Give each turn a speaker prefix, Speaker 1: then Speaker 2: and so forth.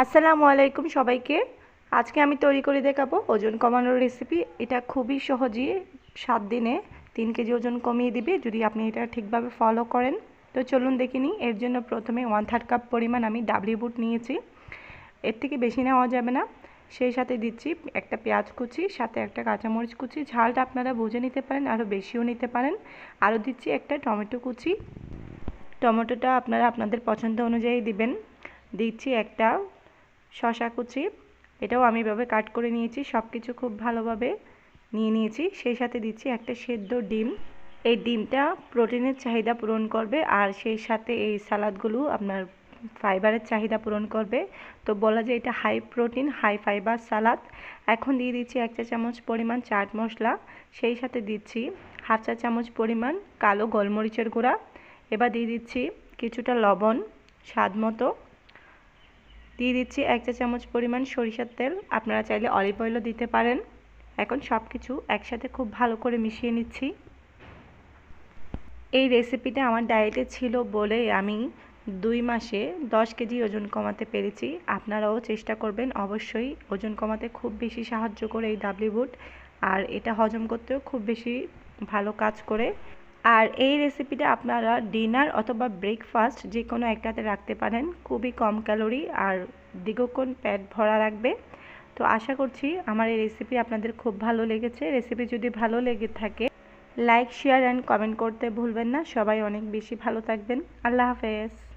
Speaker 1: আসসালামু আলাইকুম সবাইকে। আজকে আমি তৈরি করে দেখাবো ওজন কমানোর রেসিপি এটা খুবই সহজই সাত দিনে তিন কেজি ওজন কমিয়ে দিবে। যদি আপনি এটা ঠিকভাবে ফলো করেন, তো চলুন দেখে নিই। এর জন্য প্রথমে ওয়ান থার্ড কাপ পরিমাণ আমি ডাবলি বুট নিয়েছি। এর থেকে বেশি নেওয়া যাবে না। সেই সাথে দিচ্ছি একটা পেঁয়াজ কুচি, সাথে একটা কাঁচামরিচ কুচি। ঝালটা আপনারা বুঝে নিতে পারেন আরও বেশিও নিতে পারেন। আরও দিচ্ছি একটা টমেটো কুচি। টমেটোটা আপনারা আপনাদের পছন্দ অনুযায়ী দিবেন। দিচ্ছি একটা শশা কুচি, এটাও আমি এভাবে কাট করে নিয়েছি সব কিছু খুব ভালোভাবে নিয়ে নিয়েছি। সেই সাথে দিচ্ছি একটা সেদ্ধ ডিম। এই ডিমটা প্রোটিনের চাহিদা পূরণ করবে আর সেই সাথে এই সালাদগুলো আপনার ফাইবারের চাহিদা পূরণ করবে। তো বলা যায় এটা high protein high fibre salad. এখন দিয়ে দিচ্ছি এক চা চামচ পরিমাণ চাট মশলা। সেই সাথে দিচ্ছি হাফ চা চামচ পরিমাণ কালো গোলমরিচের গুঁড়া। এবার দিয়ে দিচ্ছি কিছুটা লবণ, স্বাদ মতো। দিয়ে দিচ্ছি এক চা চামচ পরিমাণ সরিষার তেল। আপনারা চাইলে অলিভ অয়েলও দিতে পারেন। এখন সব কিছু একসাথে খুব ভালো করে মিশিয়ে নিচ্ছি। এই রেসিপিটা আমার ডায়েটে ছিল বলে আমি দুই মাসে দশ কেজি ওজন কমাতে পেরেছি। আপনারাও চেষ্টা করবেন অবশ্যই ওজন কমাতে খুব বেশি সাহায্য করে এই ডাবলি বুট আর এটা হজম করতেও খুব বেশি ভালো কাজ করে। আর এই রেসিপিটা আপনারা ডিনার অথবা ব্রেকফাস্ট যে কোনো একটাতে রাখতে পারেন। খুবই কম ক্যালোরি আর দীর্ঘক্ষণ পেট ভরা রাখবে। তো আশা করছি আমার এই রেসিপি আপনাদের খুব ভালো লেগেছে। রেসিপি যদি ভালো লেগে থাকে লাইক শেয়ার অ্যান্ড কমেন্ট করতে ভুলবেন না। সবাই অনেক বেশি ভালো থাকবেন। আল্লাহ হাফেজ।